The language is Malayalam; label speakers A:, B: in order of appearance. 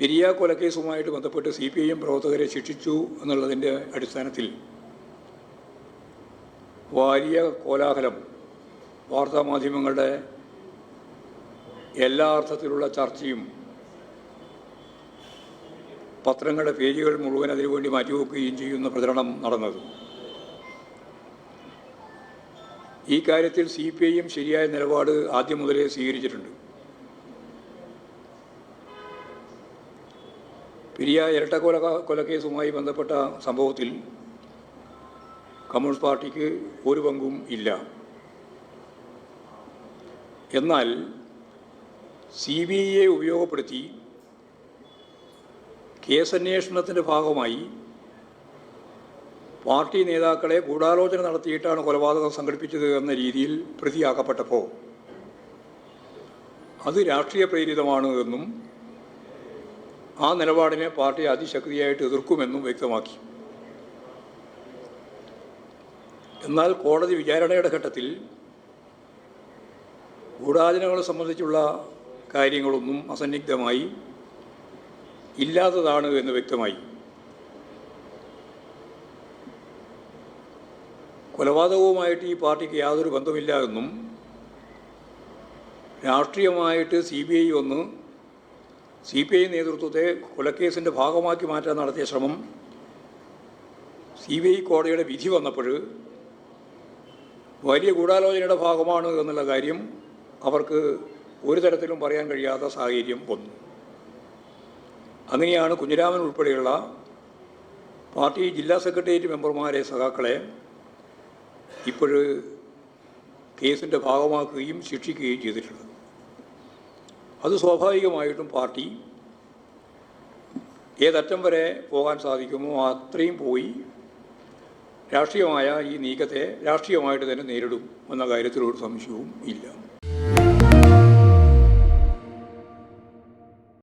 A: പെരിയ കൊലക്കേസുമായിട്ട് ബന്ധപ്പെട്ട് സി പി ഐ എം പ്രവർത്തകരെ ശിക്ഷിച്ചു എന്നുള്ളതിന്റെ അടിസ്ഥാനത്തിൽ വലിയ കോലാഹലം വാർത്താമാധ്യമങ്ങളുടെ എല്ലാ അർത്ഥത്തിലുള്ള ചർച്ചയും പത്രങ്ങളുടെ പേജുകൾ മുഴുവൻ അതിനുവേണ്ടി മാറ്റിവെക്കുകയും ചെയ്യുന്ന പ്രചരണം നടന്നത്. ഈ കാര്യത്തിൽ സി പി ഐ എം ശരിയായ നിലപാട് ആദ്യം മുതലേ സ്വീകരിച്ചിട്ടുണ്ട്. പെരിയ കൊല കൊലക്കേസുമായി ബന്ധപ്പെട്ട സംഭവത്തിൽ കമ്മ്യൂണിസ്റ്റ് പാർട്ടിക്ക് ഒരു പങ്കും ഇല്ല. എന്നാൽ സി ബി ഐയെ ഉപയോഗപ്പെടുത്തി കേസന്വേഷണത്തിന്റെ ഭാഗമായി പാർട്ടി നേതാക്കളെ ഗൂഢാലോചന നടത്തിയിട്ടാണ് കൊലപാതകം സംഘടിപ്പിച്ചത് എന്ന രീതിയിൽ പ്രതിയാക്കപ്പെട്ടപ്പോൾ അത് രാഷ്ട്രീയ പ്രേരിതമാണ് എന്നും ആ നിലപാടിനെ പാർട്ടി അതിശക്തിയായിട്ട് എതിർക്കുമെന്നും വ്യക്തമാക്കി. എന്നാൽ കോടതി വിചാരണയുടെ ഘട്ടത്തിൽ ഗൂഢാചനകളെ സംബന്ധിച്ചുള്ള കാര്യങ്ങളൊന്നും അസന്നിഗ്ധമായി ഇല്ലാത്തതാണ് എന്ന് വ്യക്തമായി. കൊലപാതകവുമായിട്ട് ഈ പാർട്ടിക്ക് യാതൊരു ബന്ധമില്ല എന്നും രാഷ്ട്രീയമായിട്ട് സി ബി ഐ വന്ന് സി പി ഐ നേതൃത്വത്തെ കൊലക്കേസിന്റെ ഭാഗമാക്കി മാറ്റാൻ നടത്തിയ ശ്രമം സി ബി ഐ കോടതിയുടെ വിധി വന്നപ്പോൾ വലിയ ഗൂഢാലോചനയുടെ ഭാഗമാണ് എന്നുള്ള കാര്യം അവർക്ക് ഒരു തരത്തിലും പറയാൻ കഴിയാത്ത സാഹചര്യം വന്നു. അങ്ങനെയാണ് കുഞ്ഞിരാമൻ ഉൾപ്പെടെയുള്ള പാർട്ടി ജില്ലാ സെക്രട്ടേറിയറ്റ് മെമ്പർമാരെ സഖാക്കളെ ഇപ്പോൾ കേസിന്റെ ഭാഗമാക്കുകയും ശിക്ഷിക്കുകയും ചെയ്തിട്ടുള്ളത്. അത് സ്വാഭാവികമായിട്ടും പാർട്ടി ഏതറ്റം വരെ പോകാൻ സാധിക്കുമോ അത്രയും പോയി രാഷ്ട്രീയമായ ഈ നീക്കത്തെ രാഷ്ട്രീയമായിട്ട് തന്നെ നേരിടും എന്ന കാര്യത്തിലൊരു സംശയവും ഇല്ല.